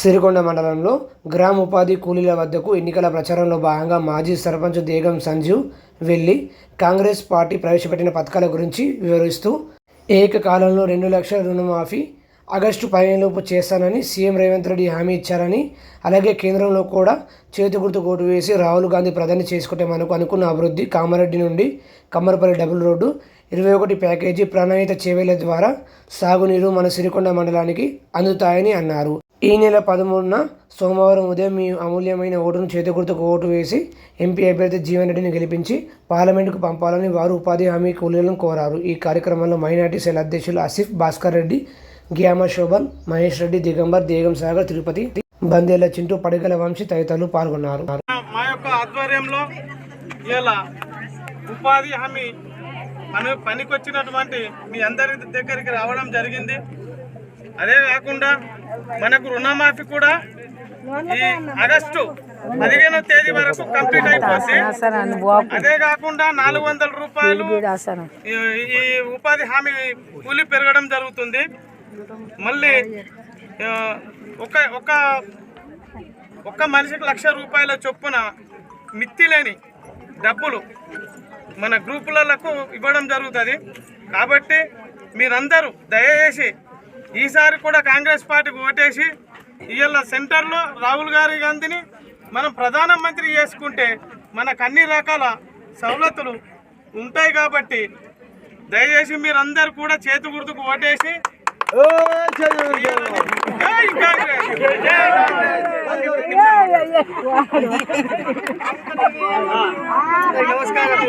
సిరికొండ మండలంలో గ్రామ ఉపాధి కూలీల వద్దకు ఎన్నికల ప్రచారంలో భాగంగా మాజీ సర్పంచ్ దేగం సంజీవ్ వెళ్ళి కాంగ్రెస్ పార్టీ ప్రవేశపెట్టిన పథకాల గురించి వివరిస్తూ ఏకకాలంలో రెండు లక్షల రుణమాఫీ ఆగస్టు పదిహేనులోపు చేస్తానని సీఎం రేవంత్ రెడ్డి హామీ ఇచ్చారని అలాగే కేంద్రంలో కూడా చేతి గుర్తు ఓటు వేసి రాహుల్ గాంధీ ప్రధాని చేసుకుంటే మనకు అనుకున్న అభివృద్ధి కామారెడ్డి నుండి కమ్మరపల్లి డబుల్ రోడ్డు ఇరవై ఒకటి ప్యాకేజీ ప్రణాళిత చేవేల ద్వారా సాగునీరు మన సిరికొండ మండలానికి అందుతాయని అన్నారు. ఈ నెల పదమూడున సోమవారం ఉదయం మీ అమూల్యమైన ఓటును చేతి ఓటు వేసి ఎంపీ అభ్యర్థి జీవన్ రెడ్డిని గెలిపించి పార్లమెంటుకు పంపాలని వారు ఉపాధి హామీ కూలీలను కోరారు. ఈ కార్యక్రమంలో మైనార్టీ సెల్ అధ్యక్షులు ఆసిఫ్ భాస్కర్ రెడ్డి గ్యామ శోభన్ మహేష్ రెడ్డి దిగంబర్ దేగం సాగర్ తిరుపతి బందేల చింటూ పడిగల వంశీ తదితరులు పాల్గొన్నారు. మా యొక్క ఆధ్వర్యంలో ఇలా ఉపాధి హామీ పనికొచ్చినటువంటి మీ అందరి దగ్గరికి రావడం జరిగింది. అదే కాకుండా మనకు రుణమాఫీ కూడా ఈ ఆగస్టు పదిహేనో తేదీ వరకు కంప్లీట్ అయిపోతుంది అదే కాకుండా నాలుగు వందల రూపాయలు ఈ- ఉపాధి హామీ కూలి పెరగడం జరుగుతుంది. మళ్ళీ ఒక ఒక ఒక్క మనిషికి లక్ష రూపాయల చొప్పున మిత్తి లేని డబ్బులు మన గ్రూపులకు ఇవ్వడం జరుగుతుంది. కాబట్టి మీరందరూ దయచేసి ఈసారి కూడా కాంగ్రెస్ పార్టీకి ఓటేసి ఇవాళ సెంటర్లో రాహుల్ గాంధీ గాంధీని మనం ప్రధానమంత్రి చేసుకుంటే మనకు అన్ని రకాల సవలతులు ఉంటాయి కాబట్టి దయచేసి మీరందరూ కూడా చేతి గుర్తుకు ఓటేసి. నమస్కారం